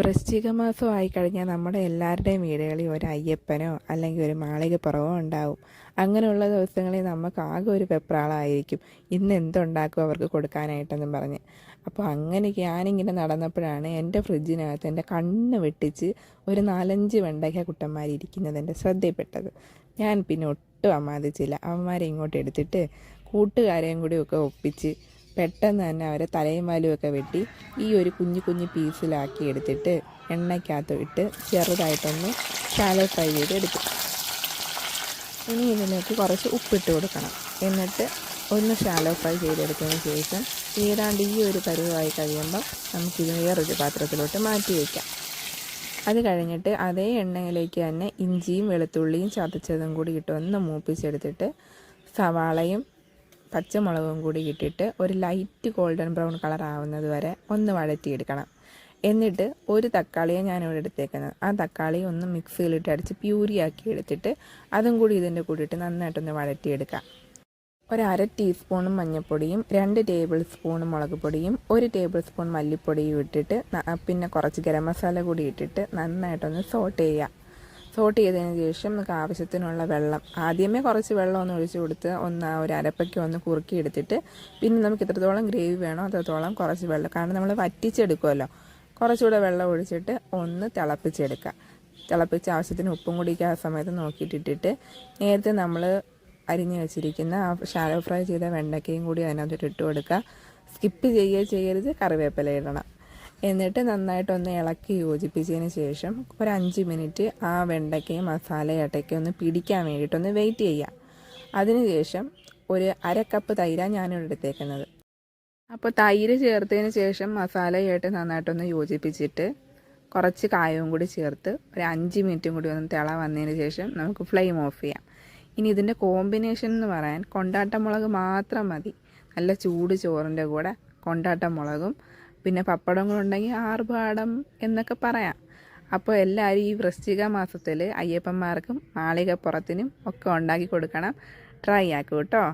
വൃശ്ചിക മാസം ആയിക്കഴിഞ്ഞാൽ നമ്മുടെ എല്ലാവരുടെയും വീടുകളിൽ ഒരു അയ്യപ്പനോ അല്ലെങ്കിൽ ഒരു മാളികപ്പുറവോ ഉണ്ടാവും. അങ്ങനെയുള്ള ദിവസങ്ങളിൽ നമുക്ക് ആകെ ഒരു പെപ്രാളായിരിക്കും ഇന്ന് എന്തുണ്ടാക്കും അവർക്ക് കൊടുക്കാനായിട്ടെന്നും പറഞ്ഞ്. അപ്പോൾ അങ്ങനെ ഞാനിങ്ങനെ നടന്നപ്പോഴാണ് എന്റെ ഫ്രിഡ്ജിനകത്ത് എന്റെ കണ്ണ് വെട്ടിച്ച് ഒരു നാലഞ്ച് വെണ്ടയ്ക്ക കുട്ടന്മാരിയ്ക്കുന്നത് എന്റെ ശ്രദ്ധയിൽപ്പെട്ടത്. ഞാൻ പിന്നെ ഒട്ടും അമാദിച്ചില്ല അവന്മാരെ ഇങ്ങോട്ട് എടുത്തിട്ട് കൂട്ടുകാരെയും കൂടിയൊക്കെ ഒപ്പിച്ച് പെട്ടെന്ന് തന്നെ അവരെ തലയും വാലുമൊക്കെ വെട്ടി ഈ ഒരു കുഞ്ഞു കുഞ്ഞു പീസിലാക്കി എടുത്തിട്ട് എണ്ണയ്ക്കകത്ത് ഇട്ട് ചെറുതായിട്ടൊന്ന് ഷാലോ ഫ്രൈ ചെയ്ത് എടുക്കും ഇനി ഇതിലേക്ക് കുറച്ച് ഉപ്പിട്ട് കൊടുക്കണം. എന്നിട്ട് ഒന്ന് ഷാലോ ഫ്രൈ ചെയ്തെടുത്തതിന് ശേഷം ഏതാണ്ട് ഈ ഒരു പരുവമായി കഴിയുമ്പോൾ നമുക്കിത് വേറൊരു പാത്രത്തിലോട്ട് മാറ്റി വയ്ക്കാം അത് കഴിഞ്ഞിട്ട് അതേ എണ്ണയിലേക്ക് തന്നെ ഇഞ്ചിയും വെളുത്തുള്ളിയും ചതച്ചതും കൂടി ഇട്ടൊന്ന് മൂപ്പിച്ചെടുത്തിട്ട് സവാളയും പച്ചമുളകും കൂടി ഇട്ടിട്ട് ഒരു ലൈറ്റ് ഗോൾഡൻ ബ്രൗൺ കളർ ആവുന്നത് വരെ ഒന്ന് വഴറ്റിയെടുക്കണം. എന്നിട്ട് ഒരു തക്കാളിയാണ് ഞാനിവിടെ എടുത്തേക്കുന്നത്. ആ തക്കാളി ഒന്ന് മിക്സിയിലിട്ട് അടിച്ച് പ്യൂരിയാക്കി എടുത്തിട്ട് അതും കൂടി ഇതിന്റെ കൂടിയിട്ട് നന്നായിട്ടൊന്ന് വഴറ്റിയെടുക്കാം. ഒരു അര ടീസ്പൂണും മഞ്ഞൾപ്പൊടിയും രണ്ട് ടേബിൾ സ്പൂൺ മുളക് പൊടിയും ഒരു ടേബിൾ സ്പൂൺ മല്ലിപ്പൊടിയും ഇട്ടിട്ട് പിന്നെ കുറച്ച് ഗരം മസാല കൂടി ഇട്ടിട്ട് നന്നായിട്ടൊന്ന് സോട്ട് ചെയ്യുക സോട്ട് ചെയ്തതിന് ശേഷം നമുക്ക് ആവശ്യത്തിനുള്ള വെള്ളം. ആദ്യമേ കുറച്ച് വെള്ളം ഒന്ന് ഒഴിച്ചു കൊടുത്ത് ഒന്ന് ഒരു അരപ്പയ്ക്ക് ഒന്ന് കുറുക്കി എടുത്തിട്ട് പിന്നെ നമുക്ക് ഇത്രത്തോളം ഗ്രേവി വേണോ അത്രത്തോളം കുറച്ച് വെള്ളം. കാരണം നമ്മൾ വറ്റിച്ചെടുക്കുമല്ലോ കുറച്ചുകൂടെ വെള്ളം ഒഴിച്ചിട്ട് ഒന്ന് തിളപ്പിച്ചെടുക്കുക. തിളപ്പിച്ച് ആവശ്യത്തിന് ഉപ്പും കൂടി ആ സമയത്ത് നോക്കിയിട്ടിട്ടിട്ട് നേരത്തെ നമ്മൾ അരിഞ്ഞു വെച്ചിരിക്കുന്ന ആ ഷാലോ ഫ്രൈ ചെയ്ത വെണ്ടയ്ക്കയും കൂടി അതിനകത്തോട്ട് ഇട്ട് കൊടുക്കുക. സ്കിപ്പ് ചെയ്യുകയോ ചെയ്യരുത്. കറിവേപ്പില ഇടണം. എന്നിട്ട് നന്നായിട്ടൊന്ന് ഇളക്കി യോജിപ്പിച്ചതിന് ശേഷം ഒരു അഞ്ച് മിനിറ്റ് ആ വെണ്ടയ്ക്കയും മസാലയട്ടയ്ക്കും ഒന്ന് പിടിക്കാൻ വേണ്ടിയിട്ടൊന്ന് വെയിറ്റ് ചെയ്യുക. അതിനുശേഷം ഒരു അര കപ്പ് തൈരാണ് ഞാനിവിടെ എടുത്തേക്കുന്നത്. അപ്പോൾ തൈര് ചേർത്തതിന് ശേഷം മസാലയായിട്ട് നന്നായിട്ടൊന്ന് യോജിപ്പിച്ചിട്ട് കുറച്ച് കായവും കൂടി ചേർത്ത് ഒരു അഞ്ച് മിനിറ്റും കൂടി ഒന്ന് തിള വന്നതിന് ശേഷം നമുക്ക് ഫ്ലെയിം ഓഫ് ചെയ്യാം. ഇനി ഇതിന്റെ കോമ്പിനേഷൻ എന്ന് പറയാൻ കൊണ്ടാട്ടമുളക് മാത്രം മതി. നല്ല ചൂട് ചോറിന്റെ കൂടെ കൊണ്ടാട്ടമുളകും പിന്നെ പപ്പടം കൂടെ ഉണ്ടെങ്കിൽ ആർഭാടം എന്നൊക്കെ പറയാം. അപ്പോൾ എല്ലാവരും ഈ വൃശ്ചിക മാസത്തിൽ അയ്യപ്പന്മാർക്കും മാളികപ്പുറത്തിനും ഒക്കെ ഉണ്ടാക്കി കൊടുക്കണം. ട്രൈ ആക്കും കേട്ടോ